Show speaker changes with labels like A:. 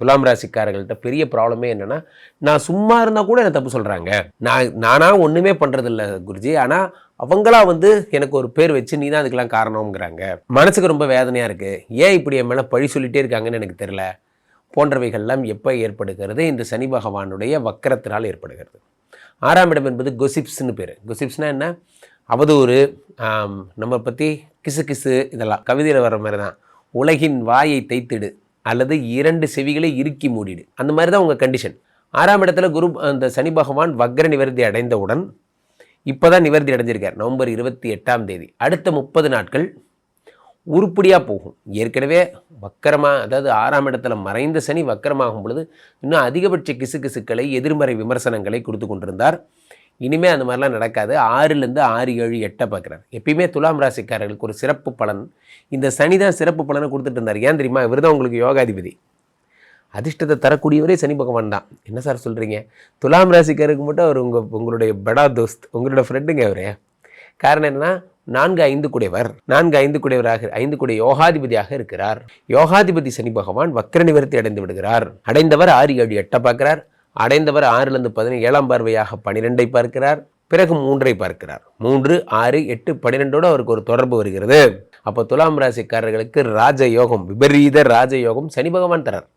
A: துலாம் ராசிக்காரர்கள்ட்ட பெரிய ப்ராப்ளமே என்னென்னா நான் சும்மா இருந்தால் கூட என்ன தப்பு சொல்கிறாங்க நான் நானாக ஒன்றுமே பண்ணுறதில்ல குருஜி. ஆனால் அவங்களா வந்து எனக்கு ஒரு பேர் வச்சு நீ தான் அதுக்கெல்லாம் காரணம்ங்கிறாங்க. மனசுக்கு ரொம்ப வேதனையாக இருக்குது ஏன் இப்படி என் மேலே பழி சொல்லிகிட்டே இருக்காங்கன்னு எனக்கு தெரில போன்றவைகள்லாம் எப்போ ஏற்படுகிறது? இந்த சனி பகவானுடைய வக்கரத்தினால் ஏற்படுகிறது. ஆறாம் இடம் என்பது கொசிப்ஸ்னு பேர். கொசிப்ஸ்னால் என்ன? அவதூறு நம்ம பற்றி கிசு கிசு இதெல்லாம் கவிதையில் வர மாதிரி தான் உலகின் வாயை தைத்திடு அல்லது இரண்டு செவிகளை இறுக்கி மூடிடு. அந்த மாதிரி தான் உங்கள் கண்டிஷன் ஆறாம் இடத்துல குரு அந்த சனி பகவான் வக்ர நிவர்த்தி அடைந்தவுடன் இப்போ தான் நிவர்த்தி அடைஞ்சிருக்கார். நவம்பர் இருபத்தி எட்டாம் தேதி. அடுத்த முப்பது நாட்கள் உருப்படியாக போகும். ஏற்கனவே வக்கரமாக அதாவது ஆறாம் இடத்துல மறைந்த சனி வக்கரமாகும் பொழுது இன்னும் அதிகபட்ச கிசுகிசுக்களை எதிர்மறை விமர்சனங்களை கொடுத்து கொண்டிருந்தார். இனிமேல் அந்த மாதிரிலாம் நடக்காது. ஆறுலேருந்து ஆறு ஏழு எட்டை பார்க்குறாரு. எப்பயுமே துலாம் ராசிக்காரர்களுக்கு ஒரு சிறப்பு பலன். இந்த சனி தான் சிறப்பு பலனை கொடுத்துட்டு இருந்தார். ஏன் தெரியுமா? இவர் தான் உங்களுக்கு யோகாதிபதி. அதிர்ஷ்டத்தை தரக்கூடியவரே சனி பகவான் தான். என்ன சார் சொல்கிறீங்க துலாம் ராசிக்காரருக்கு மட்டும் அவர் உங்கள் உங்களுடைய படா தோஸ்த் உங்களோட ஃப்ரெண்டுங்க அவர். காரணம் என்னன்னா நான்கு ஐந்து குடைவர் நான்கு ஐந்து குடைவராக ஐந்து குடை யோகாதிபதியாக இருக்கிறார். யோகாதிபதி சனி பகவான் வக்கர நிவர்த்தி அடைந்து விடுகிறார். அடைந்தவர் ஆறு ஏழு எட்டை பார்க்கிறார். அடைந்தவர் ஆறிலிருந்து பதினேழு ஏழாம் பார்வையாக பனிரெண்டை பார்க்கிறார். பிறகு மூன்றை பார்க்கிறார். மூன்று ஆறு எட்டு பன்னிரெண்டோடு அவருக்கு ஒரு தொடர்பு வருகிறது. அப்போ துலாம் ராசிக்காரர்களுக்கு ராஜயோகம் விபரீத ராஜயோகம் சனி பகவான் தரார்.